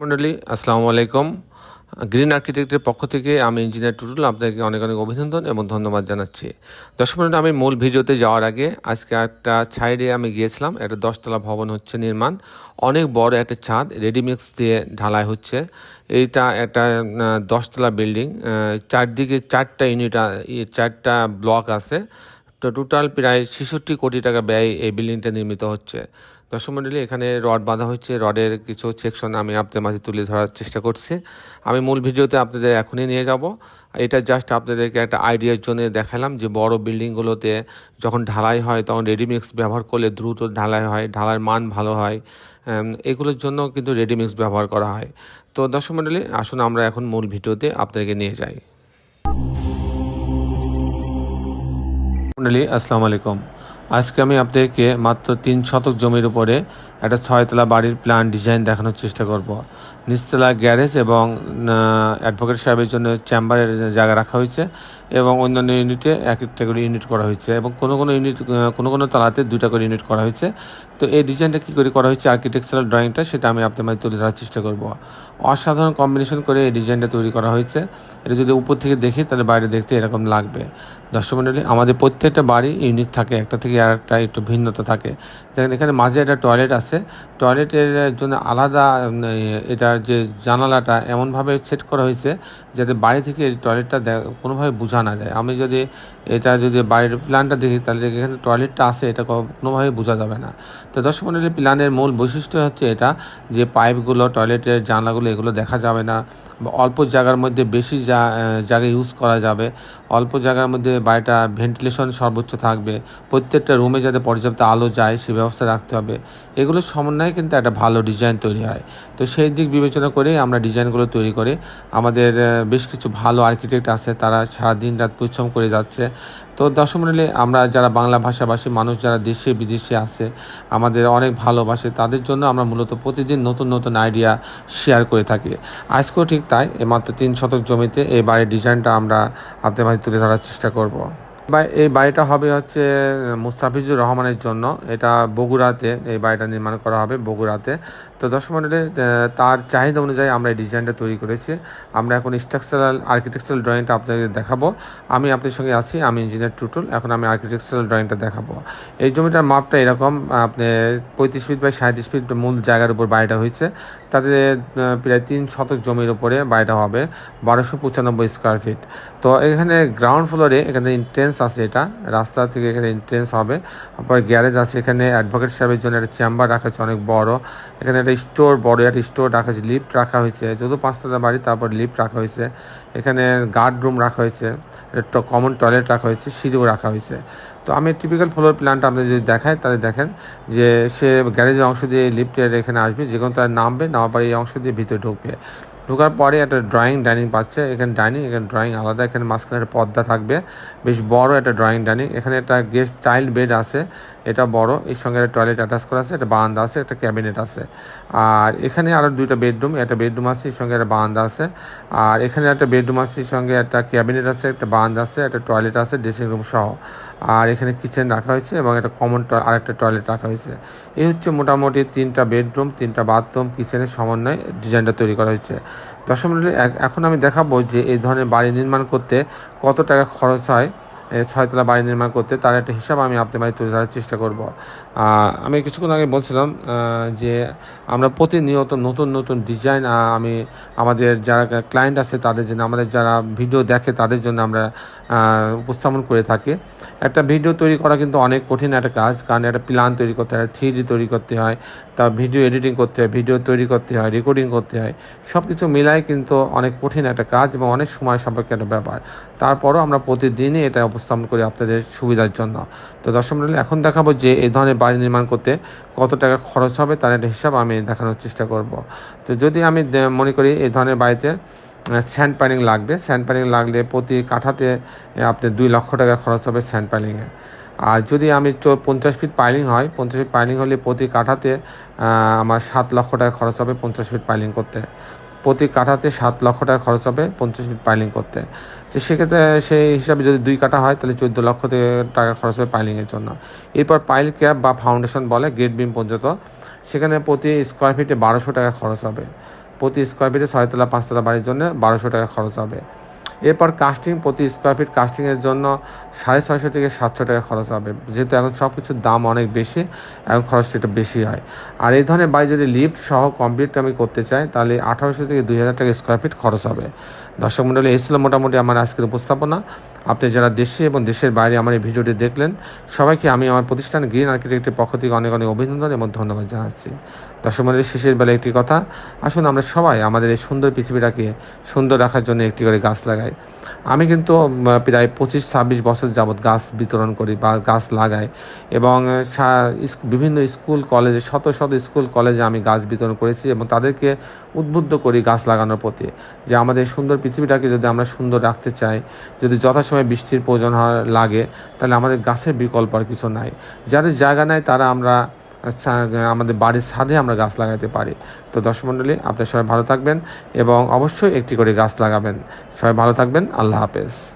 মন্ডলী, আসসালামু আলাইকুম। গ্রিন আর্কিটেক্টের পক্ষ থেকে আমি ইঞ্জিনিয়ার টুটুল আপনাকে অনেক অনেক অভিনন্দন এবং ধন্যবাদ জানাচ্ছি। দর্শক মন্ডলী, আমি মূল ভিডিওতে যাওয়ার আগে আজকে একটা ছাইডে আমি গিয়েছিলাম, একটা দশতলা ভবন হচ্ছে নির্মাণ। অনেক বড় একটা ছাদ, রেডিমিক্স দিয়ে ঢালাই হচ্ছে। এইটা একটা দশতলা বিল্ডিং চারদিকে চারটা ইউনিট চারটা ব্লক আছে। তো টোটাল প্রায় ছেষট্টি কোটি টাকা ব্যয় এই বিল্ডিংটা নির্মিত হচ্ছে। দর্শক মন্ডলী, এখানে রড বাঁধা হচ্ছে রডের কিছু সেকশন আমি আপনাদের মাঝে তুলে ধরার চেষ্টা করছি। আমি মূল ভিডিওতে আপনাদের এখনই নিয়ে যাব। এটা জাস্ট আপনাদেরকে একটা আইডিয়ার জন্য দেখালাম যে বড় বিল্ডিংগুলোতে যখন ঢালাই হয়, তখন রেডিমিক্স ব্যবহার করলে দ্রুত ঢালাই হয়, ঢালাইয়ের মান ভালো হয়। এগুলোর জন্য কিন্তু রেডিমিক্স ব্যবহার করা হয়। তো দর্শক মন্ডলী, আসুন আমরা এখন মূল ভিডিওতে আপনাদেরকে নিয়ে যাই। মন্ডলী, আসসালামু আলাইকুম। আজকে আমি আপনাদেরকে মাত্র তিন শতক জমির উপরে একটা ছয়তলা বাড়ির প্ল্যান ডিজাইন দেখানোর চেষ্টা করব। নিচতলা গ্যারেজ এবং অ্যাডভোকেট সাহেবের জন্য চেম্বারের জায়গা রাখা হয়েছে এবং অন্যান্য ইউনিটে এক একটা করে ইউনিট করা হয়েছে এবং কোনো কোনো ইউনিট কোনো কোনো তলাতে দুটা করে ইউনিট করা হয়েছে। তো এই ডিজাইনটা কী করে করা হয়েছে আর্কিটেকচারাল ড্রয়িংটা সেটা আমি আপনার মাঝে তুলে ধরার চেষ্টা করব। অসাধারণ কম্বিনেশন করে এই ডিজাইনটা তৈরি করা হয়েছে। এটা যদি উপর থেকে দেখি, তাহলে বাইরে দেখতে এরকম লাগবে। দর্শক মণ্ডলী আমাদের প্রত্যেকটা বাড়ি ইউনিক থাকে, একটা থেকে আর একটা একটু ভিন্নতা থাকে। দেখেন, এখানে মাঝে একটা টয়লেট আছে। টয়লেটের জন্য আলাদা এটার যে জানালাটা এমনভাবে সেট করা হয়েছে যাতে বাড়ি থেকে টয়লেটটা কোনোভাবে বোঝা না যায়। আমি যদি এটা যদি বাড়ির প্ল্যানটা দেখি, তাহলে এখানে টয়লেটটা আছে, এটা কোনোভাবে বোঝা যাবে না। তো দর্শক মন্ডলী, প্ল্যানের মূল বৈশিষ্ট্য হচ্ছে এটা যে পাইপগুলো, টয়লেটের জানলাগুলো, এগুলো দেখা যাবে না। অল্প জায়গার মধ্যে বেশি জায়গা ইউজ করা যাবে। অল্প জায়গার মধ্যে বাড়িটা ভেন্টিলেশন সর্বোচ্চ থাকবে। প্রত্যেকটা রুমে যাতে পর্যাপ্ত আলো যায়, সে ব্যবস্থা রাখতে হবে। এগুলো সমন্বয়ে কিন্তু একটা ভালো ডিজাইন তৈরি হয়। তো সেই দিক বিবেচনা করে আমরা ডিজাইনগুলো তৈরি করে। আমাদের বেশ কিছু ভালো আর্কিটেক্ট আছে, তারা সারাদিন রাত পরিশ্রম করে যাচ্ছে। তো দর্শক মণ্ডলী আমরা যারা বাংলা ভাষাভাষী মানুষ, যারা দেশে, বিদেশে আছে, আমাদের অনেক ভালোবাসে, তাদের জন্য আমরা মূলত প্রতিদিন নতুন নতুন আইডিয়া শেয়ার করে থাকি। আজকেও ঠিক তাই মাত্র তিন শতক জমিতে এই বাড়ির ডিজাইনটা আমরা আপনাদের মাঝে তুলে ধরার চেষ্টা করব। এই বাড়িটা হবে হচ্ছে মুস্তাফিজুর রহমানের জন্য। এটা বগুড়াতে এই বাড়িটা নির্মাণ করা হবে, বগুড়াতে। তো দর্শক মন্ডলী তার চাহিদা অনুযায়ী আমরা এই ডিজাইনটা তৈরি করেছি। আমরা এখন স্ট্রাকচারাল আর্কিটেকচারাল ড্রয়িংটা আপনাদের দেখাবো। আমি আপনাদের সঙ্গে আছি, আমি ইঞ্জিনিয়ার টুটুল। এখন আমি আর্কিটেকচারাল ড্রয়িংটা দেখাবো। এই জমিটার মাপটা এরকম, আপনি পঁয়ত্রিশ ফিট বা সাঁত্রিশ ফিট মূল জায়গার উপর বাড়িটা হয়েছে। তাতে প্রায় তিন শতক জমির উপরে বাড়িটা হবে, বারোশো পঁচানব্বই স্কোয়ার ফিট তো এখানে গ্রাউন্ড ফ্লোরে এখানে ইন্ট্রেন্স আছে এটা। রাস্তা থেকে এখানে এন্ট্রেন্স হবে। তারপর গ্যারেজ আছে। এখানে অ্যাডভোকেট সাহেবের জন্য একটা চেম্বার রাখা হয়েছে, অনেক বড়। এখানে একটা স্টোর বড় একটা স্টোর রাখা হয়েছে লিফট রাখা হয়েছে। যেহেতু পাঁচতলা বাড়ি, তারপর লিফট রাখা হয়েছে। এখানে গার্ড রুম রাখা হয়েছে। একটা কমন টয়লেট রাখা হয়েছে, সিঁড়িও রাখা হয়েছে। তো আমি টিপিক্যাল ফ্লোর প্ল্যানটা আপনি যদি দেখাই, তাহলে দেখেন যে সে গ্যারেজের অংশ দিয়ে লিফটের এখানে আসবে। যে কোনো তার নামবে, নামার পরে এই অংশ দিয়ে ভিতরে ঢুকবে। ঢোকার পরে একটা ড্রয়িং ডাইনিং পাচ্ছে। এখানে ডাইনিং এখানে ড্রয়িং আলাদা। এখানে মাঝখানে একটা পর্দা থাকবে। বেশ বড় একটা ড্রয়িং ডাইনিং এখানে একটা গেস্ট চাইল্ড বেড আছে। এটা বড়। এর সঙ্গে একটা টয়লেট অ্যাটাচ করা আছে। একটা বারান্দা আছে, একটা ক্যাবিনেট আছে। আর এখানে আরও দুইটা বেডরুম একটা বেডরুম আছে, এর সঙ্গে একটা বারান্দা আছে। আর এখানে একটা বেডরুম আছে, এর সঙ্গে একটা ক্যাবিনেট আছে, একটা বারান্দা আছে, একটা টয়লেট আছে ড্রেসিং রুম সহ। আর এখানে কিচেন রাখা হয়েছে এবং একটা কমন আরেকটা টয়লেট রাখা হয়েছে। এই হচ্ছে মোটামুটি তিনটা বেডরুম তিনটা বাথরুম কিচেনের সমন্বয়ে ডিজাইনটা তৈরি করা হয়েছে। দশম এখন আমি দেখাবো যে এই ধরনের বাড়ি নির্মাণ করতে কত টাকা খরচ হয়। ছয়তলা বাড়ি নির্মাণ করতে, তার একটা হিসাব আমি আপনাদের বাড়ি তুলে ধরার চেষ্টা করব। আমি কিছুক্ষণ আগে বলছিলাম যে আমরা প্রতিনিয়ত নতুন নতুন ডিজাইন আমি আমাদের যারা ক্লায়েন্ট আছে, তাদের জন্য, আমাদের যারা ভিডিও দেখে, তাদের জন্য আমরা উপস্থাপন করে থাকি। একটা ভিডিও তৈরি করা কিন্তু অনেক কঠিন একটা কাজ, কারণ একটা প্ল্যান তৈরি করতে হয় থ্রি তৈরি করতে হয়, তার ভিডিও এডিটিং করতে হয় ভিডিও তৈরি করতে হয় রেকর্ডিং করতে হয় সব কিছু মিলাই কিন্তু অনেক কঠিন একটা কাজ এবং অনেক সময় সম্পর্কে একটা ব্যাপার। তারপরও আমরা প্রতিদিনই এটা উপস্থাপন করি আপনাদের সুবিধার জন্য। তো দর্শক মণ্ডলী এখন দেখাবো যে এই ধরনের বাড়ি নির্মাণ করতে কত টাকা খরচ হবে তার একটা হিসাব আমি দেখানোর চেষ্টা করব। তো যদি আমি মনে করি এই ধরনের বাড়িতে স্যান্ড প্যানিং লাগবে স্যান্ড প্যানিং লাগলে প্রতি কাঠাতে এ, আপনার দুই লক্ষ টাকা খরচ হবে স্যান্ড প্যানিংয়ে আর যদি আমি চো- পঞ্চাশ ফিট পাইলিং হয় পঞ্চাশ ফিট পাইলিং হলে প্রতি কাঠাতে আমার সাত লক্ষ টাকা খরচ হবে পঞ্চাশ ফিট পাইলিং করতে। প্রতি কাঠাতে সাত লক্ষ টাকা খরচ হবে, পঞ্চাশ ফিট পাইলিং করতে। তো সেক্ষেত্রে সেই হিসাবে যদি দুই কাটা হয়, তাহলে চোদ্দ লক্ষ টাকা খরচ হবে পাইলিংয়ের জন্য। এরপর পাইল ক্যাপ বা ফাউন্ডেশন বলে, গেট বিম পর্যন্ত। সেখানে প্রতি স্কোয়ার ফিটে বারোশো টাকা খরচ হবে। প্রতি স্কোয়ার ফিটে ছয়তলা, পাঁচতলা বাড়ির জন্য বারোশো টাকা খরচ হবে। এরপর কাস্টিং প্রতি স্কোয়ার ফিট কাস্টিংয়ের জন্য সাড়ে ছয়শো থেকে সাতশো টাকা খরচ হবে। যেহেতু এখন সব কিছুর দাম অনেক বেশি, এখন খরচটা একটু বেশি হয়। আর এই ধরনের বাড়ি যদি লিফ্ট সহ কমপ্লিট আমি করতে চাই, তাহলে আঠারোশো থেকে দুই হাজার টাকা স্কোয়ার ফিট খরচ হবে। দর্শক মন্ডলী, এই ছিল মোটামুটি আমার আজকের উপস্থাপনা। আপনি যারা দেশে এবং দেশের বাইরে আমার এই ভিডিওটি দেখলেন, সবাইকে আমি আমার প্রতিষ্ঠান গ্রিন আর্কিটেক্টের পক্ষ থেকে অনেক অনেক অভিনন্দন এবং ধন্যবাদ জানাচ্ছি। মণ্ডলী শেষের বেলা একটি কথা, আসুন আমরা সবাই আমাদের এই সুন্দর পৃথিবীটাকে সুন্দর রাখার জন্য একটি করে গাছ লাগাই। আমি কিন্তু প্রায় পঁচিশ ছাব্বিশ বছর যাবৎ গাছ বিতরণ করি বা গাছ লাগাই এবং বিভিন্ন স্কুল, কলেজে, শত শত স্কুল, কলেজে আমি গাছ বিতরণ করেছি এবং তাদেরকে উদ্বুদ্ধ করি গাছ লাগানোর প্রতি যে আমাদের সুন্দর পৃথিবীটাকে যদি আমরা সুন্দর রাখতে চাই, যদি যথাসময়ে বৃষ্টির প্রয়োজন লাগে, তাহলে আমাদের গাছের বিকল্প আর কিছু নাই। যাদের জায়গা নাই, তারা আমরা আমাদের বাড়ির ছাদে আমরা গাছ লাগাতে পারি। তো দর্শক মণ্ডলী, আপনারা সবাই ভালো থাকবেন এবং অবশ্যই একটি করে গাছ লাগাবেন। সবাই ভালো থাকবেন, আল্লাহ হাফেজ।